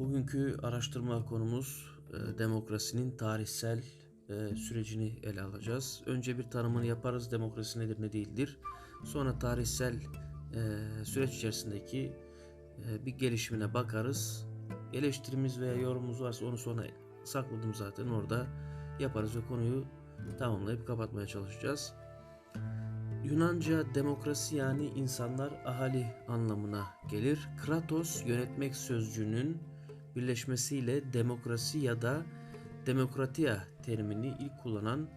Bugünkü araştırma konumuz e, demokrasinin tarihsel e, sürecini ele alacağız. Önce bir tanımını yaparız. Demokrasi nedir ne değildir. Sonra tarihsel e, süreç içerisindeki e, bir gelişimine bakarız. Eleştirimiz veya yorumumuz varsa onu sonra sakladım zaten orada yaparız ve konuyu tamamlayıp kapatmaya çalışacağız. Yunanca demokrasi yani insanlar ahali anlamına gelir. Kratos yönetmek sözcüğünün birleşmesiyle demokrasi ya da demokratia terimini ilk kullanan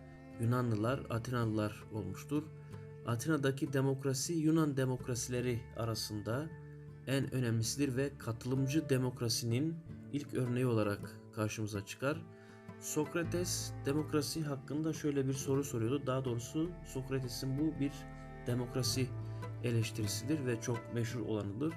Yunanlılar Atinalılar olmuştur. Atina'daki demokrasi Yunan demokrasileri arasında en önemlisidir ve katılımcı demokrasinin ilk örneği olarak karşımıza çıkar. Sokrates demokrasi hakkında şöyle bir soru soruyordu. Daha doğrusu Sokrates'in bu bir demokrasi eleştirisidir ve çok meşhur olanıdır.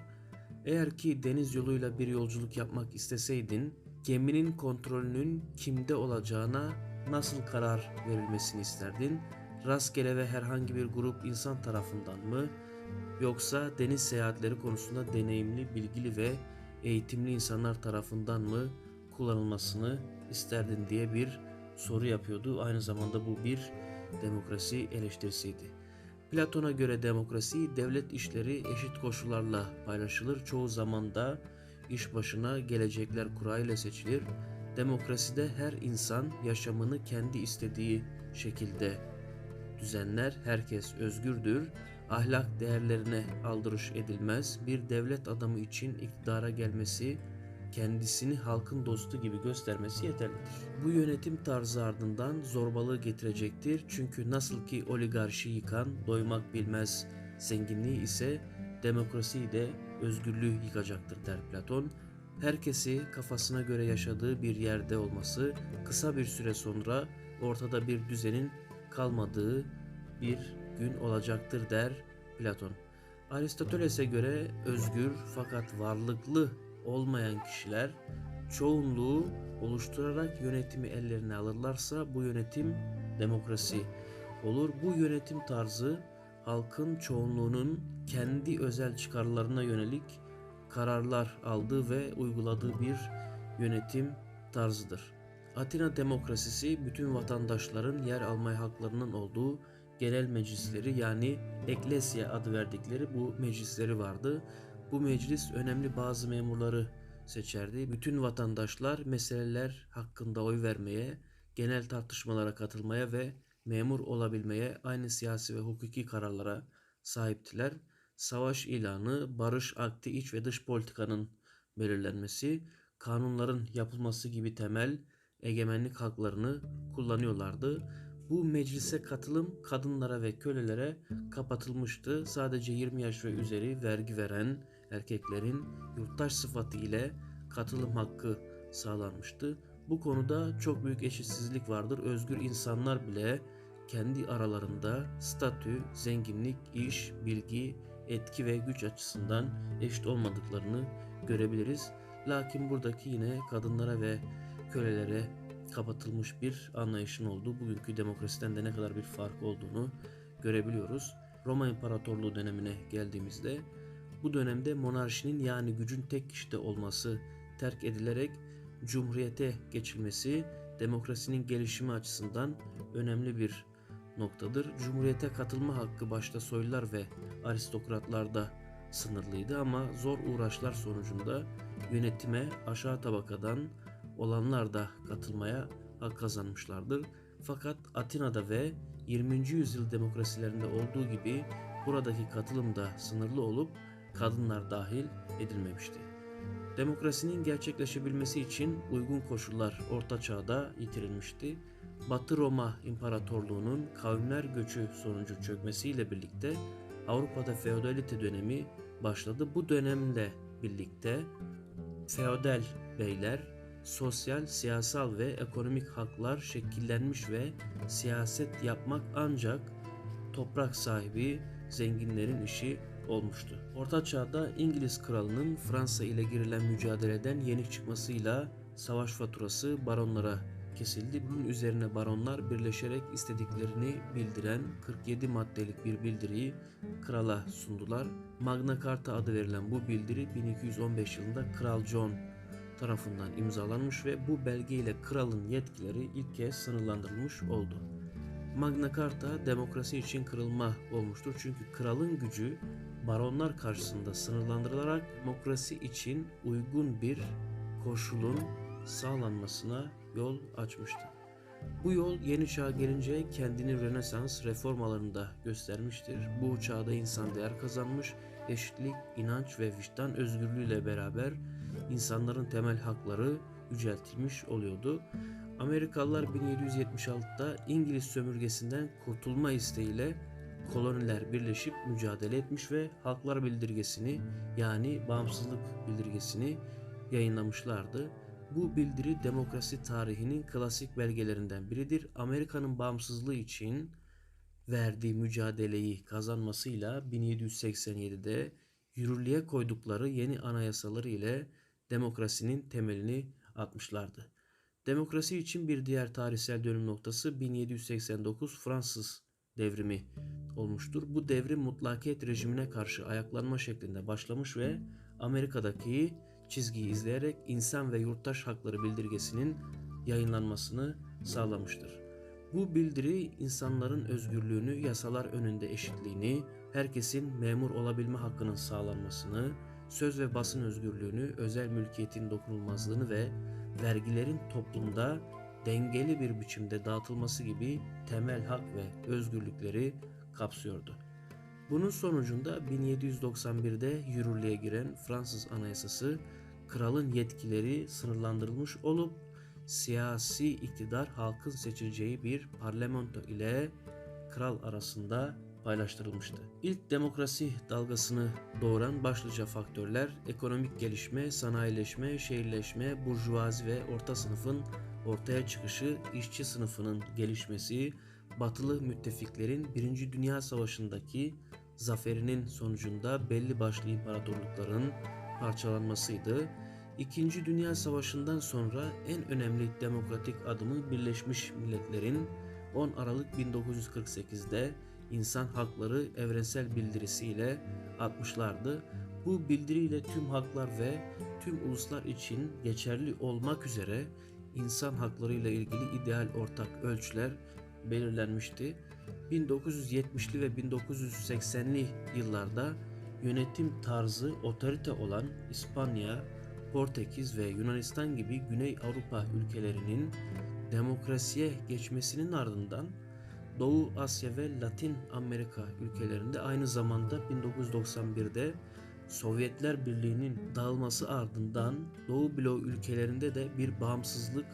Eğer ki deniz yoluyla bir yolculuk yapmak isteseydin, geminin kontrolünün kimde olacağına nasıl karar verilmesini isterdin? Rastgele ve herhangi bir grup insan tarafından mı? Yoksa deniz seyahatleri konusunda deneyimli, bilgili ve eğitimli insanlar tarafından mı kullanılmasını isterdin diye bir soru yapıyordu. Aynı zamanda bu bir demokrasi eleştirisiydi. Platon'a göre demokrasi devlet işleri eşit koşullarla paylaşılır. Çoğu zaman da iş başına gelecekler kurayla seçilir. Demokraside her insan yaşamını kendi istediği şekilde düzenler. Herkes özgürdür. Ahlak değerlerine aldırış edilmez. Bir devlet adamı için iktidara gelmesi kendisini halkın dostu gibi göstermesi yeterlidir. Bu yönetim tarzı ardından zorbalığı getirecektir. Çünkü nasıl ki oligarşi yıkan doymak bilmez zenginliği ise demokrasiyi de özgürlüğü yıkacaktır der Platon. Herkesi kafasına göre yaşadığı bir yerde olması kısa bir süre sonra ortada bir düzenin kalmadığı bir gün olacaktır der Platon. Aristoteles'e göre özgür fakat varlıklı olmayan kişiler çoğunluğu oluşturarak yönetimi ellerine alırlarsa bu yönetim demokrasi olur. Bu yönetim tarzı halkın çoğunluğunun kendi özel çıkarlarına yönelik kararlar aldığı ve uyguladığı bir yönetim tarzıdır. Atina demokrasisi bütün vatandaşların yer almaya haklarının olduğu genel meclisleri yani Eklesya adı verdikleri bu meclisleri vardı. Bu meclis önemli bazı memurları seçerdi. Bütün vatandaşlar meseleler hakkında oy vermeye, genel tartışmalara katılmaya ve memur olabilmeye aynı siyasi ve hukuki kararlara sahiptiler. Savaş ilanı, barış akti, iç ve dış politikanın belirlenmesi, kanunların yapılması gibi temel egemenlik haklarını kullanıyorlardı. Bu meclise katılım kadınlara ve kölelere kapatılmıştı. Sadece 20 yaş ve üzeri vergi veren erkeklerin yurttaş sıfatı ile katılım hakkı sağlanmıştı. Bu konuda çok büyük eşitsizlik vardır. Özgür insanlar bile kendi aralarında statü, zenginlik, iş, bilgi, etki ve güç açısından eşit olmadıklarını görebiliriz. Lakin buradaki yine kadınlara ve kölelere kapatılmış bir anlayışın olduğu bugünkü demokrasiden de ne kadar bir fark olduğunu görebiliyoruz. Roma İmparatorluğu dönemine geldiğimizde bu dönemde monarşinin yani gücün tek kişide olması terk edilerek cumhuriyete geçilmesi demokrasinin gelişimi açısından önemli bir noktadır. Cumhuriyete katılma hakkı başta soylular ve aristokratlarda sınırlıydı ama zor uğraşlar sonucunda yönetime aşağı tabakadan olanlar da katılmaya hak kazanmışlardır. Fakat Atina'da ve 20. yüzyıl demokrasilerinde olduğu gibi buradaki katılım da sınırlı olup kadınlar dahil edilmemişti. Demokrasinin gerçekleşebilmesi için uygun koşullar Orta Çağ'da yitirilmişti. Batı Roma İmparatorluğu'nun kavimler göçü sonucu çökmesiyle birlikte Avrupa'da feodalite dönemi başladı. Bu dönemle birlikte feodal beyler sosyal, siyasal ve ekonomik haklar şekillenmiş ve siyaset yapmak ancak toprak sahibi zenginlerin işi olmuştu. Orta Çağ'da İngiliz kralının Fransa ile girilen mücadeleden yenik çıkmasıyla savaş faturası baronlara kesildi. Bunun üzerine baronlar birleşerek istediklerini bildiren 47 maddelik bir bildiriyi krala sundular. Magna Carta adı verilen bu bildiri 1215 yılında Kral John tarafından imzalanmış ve bu belgeyle kralın yetkileri ilk kez sınırlandırılmış oldu. Magna Carta demokrasi için kırılma olmuştur. Çünkü kralın gücü baronlar karşısında sınırlandırılarak demokrasi için uygun bir koşulun sağlanmasına yol açmıştı. Bu yol yeni çağ gelince kendini Rönesans reformalarında göstermiştir. Bu çağda insan değer kazanmış, eşitlik, inanç ve vicdan özgürlüğüyle beraber insanların temel hakları yüceltilmiş oluyordu. Amerikalılar 1776'da İngiliz sömürgesinden kurtulma isteğiyle koloniler birleşip mücadele etmiş ve Halklar Bildirgesini yani bağımsızlık bildirgesini yayınlamışlardı. Bu bildiri demokrasi tarihinin klasik belgelerinden biridir. Amerika'nın bağımsızlığı için verdiği mücadeleyi kazanmasıyla 1787'de yürürlüğe koydukları yeni anayasaları ile demokrasinin temelini atmışlardı. Demokrasi için bir diğer tarihsel dönüm noktası 1789 Fransız devrimi olmuştur. Bu devrim mutlakiyet rejimine karşı ayaklanma şeklinde başlamış ve Amerika'daki çizgiyi izleyerek insan ve yurttaş hakları bildirgesinin yayınlanmasını sağlamıştır. Bu bildiri insanların özgürlüğünü, yasalar önünde eşitliğini, herkesin memur olabilme hakkının sağlanmasını, söz ve basın özgürlüğünü, özel mülkiyetin dokunulmazlığını ve vergilerin toplumda dengeli bir biçimde dağıtılması gibi temel hak ve özgürlükleri kapsıyordu. Bunun sonucunda 1791'de yürürlüğe giren Fransız Anayasası kralın yetkileri sınırlandırılmış olup siyasi iktidar halkın seçileceği bir parlamento ile kral arasında paylaştırılmıştı. İlk demokrasi dalgasını doğuran başlıca faktörler ekonomik gelişme, sanayileşme, şehirleşme, burjuvazi ve orta sınıfın ortaya çıkışı, işçi sınıfının gelişmesi, batılı müttefiklerin Birinci Dünya Savaşı'ndaki zaferinin sonucunda belli başlı imparatorlukların parçalanmasıydı. İkinci Dünya Savaşı'ndan sonra en önemli demokratik adımı Birleşmiş Milletler'in 10 Aralık 1948'de insan hakları evrensel bildirisiyle atmışlardı. Bu bildiriyle tüm haklar ve tüm uluslar için geçerli olmak üzere insan hakları ile ilgili ideal ortak ölçüler belirlenmişti. 1970'li ve 1980'li yıllarda yönetim tarzı otorite olan İspanya, Portekiz ve Yunanistan gibi Güney Avrupa ülkelerinin demokrasiye geçmesinin ardından Doğu Asya ve Latin Amerika ülkelerinde aynı zamanda 1991'de Sovyetler Birliği'nin dağılması ardından Doğu bloğu ülkelerinde de bir bağımsızlık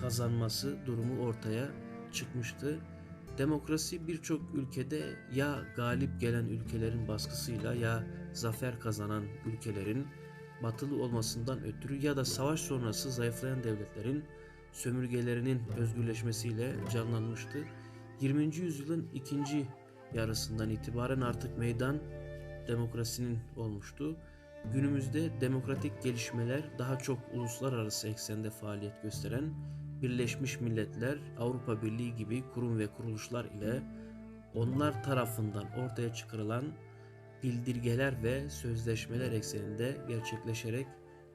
kazanması durumu ortaya çıkmıştı. Demokrasi birçok ülkede ya galip gelen ülkelerin baskısıyla ya zafer kazanan ülkelerin batılı olmasından ötürü ya da savaş sonrası zayıflayan devletlerin sömürgelerinin özgürleşmesiyle canlanmıştı. 20. yüzyılın ikinci yarısından itibaren artık meydan demokrasinin olmuştu. Günümüzde demokratik gelişmeler daha çok uluslararası eksende faaliyet gösteren Birleşmiş Milletler, Avrupa Birliği gibi kurum ve kuruluşlar ile onlar tarafından ortaya çıkarılan bildirgeler ve sözleşmeler ekseninde gerçekleşerek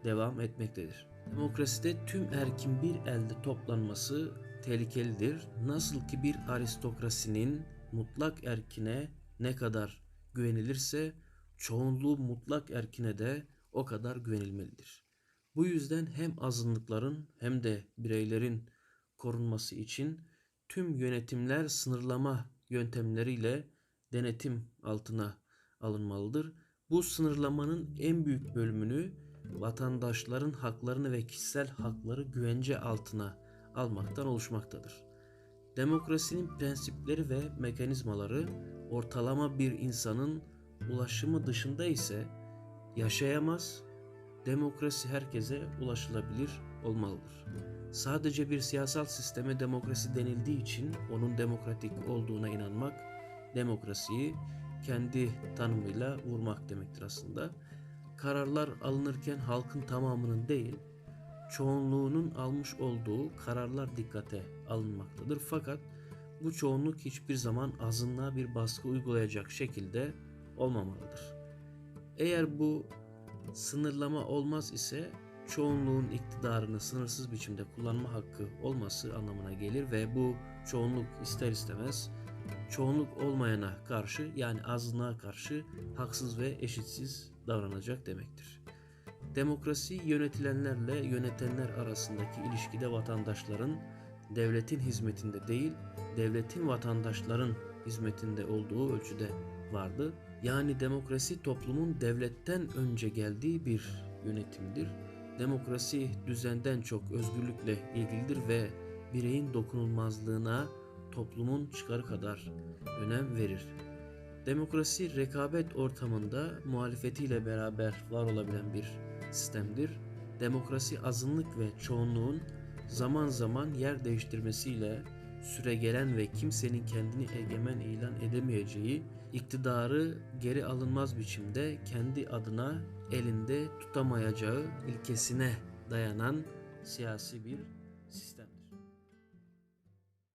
devam etmektedir. Demokraside tüm erkin bir elde toplanması tehlikelidir. Nasıl ki bir aristokrasinin mutlak erkine ne kadar güvenilirse çoğunluğu mutlak erkine de o kadar güvenilmelidir. Bu yüzden hem azınlıkların hem de bireylerin korunması için tüm yönetimler sınırlama yöntemleriyle denetim altına alınmalıdır. Bu sınırlamanın en büyük bölümünü vatandaşların haklarını ve kişisel hakları güvence altına almaktan oluşmaktadır. Demokrasinin prensipleri ve mekanizmaları ortalama bir insanın ulaşımı dışında ise yaşayamaz, demokrasi herkese ulaşılabilir olmalıdır. Sadece bir siyasal sisteme demokrasi denildiği için onun demokratik olduğuna inanmak demokrasiyi kendi tanımıyla vurmak demektir aslında. Kararlar alınırken halkın tamamının değil, çoğunluğunun almış olduğu kararlar dikkate alınmaktadır. Fakat bu çoğunluk hiçbir zaman azınlığa bir baskı uygulayacak şekilde olmamalıdır. Eğer bu sınırlama olmaz ise çoğunluğun iktidarını sınırsız biçimde kullanma hakkı olması anlamına gelir ve bu çoğunluk ister istemez çoğunluk olmayana karşı yani azınlığa karşı haksız ve eşitsiz davranacak demektir. Demokrasi yönetilenlerle yönetenler arasındaki ilişkide vatandaşların devletin hizmetinde değil, devletin vatandaşların hizmetinde olduğu ölçüde vardı. Yani demokrasi toplumun devletten önce geldiği bir yönetimdir. Demokrasi düzenden çok özgürlükle ilgilidir ve bireyin dokunulmazlığına toplumun çıkarı kadar önem verir. Demokrasi rekabet ortamında muhalefetiyle beraber var olabilen bir sistemdir. Demokrasi azınlık ve çoğunluğun zaman zaman yer değiştirmesiyle süregelen ve kimsenin kendini egemen ilan edemeyeceği iktidarı geri alınmaz biçimde kendi adına elinde tutamayacağı ilkesine dayanan siyasi bir.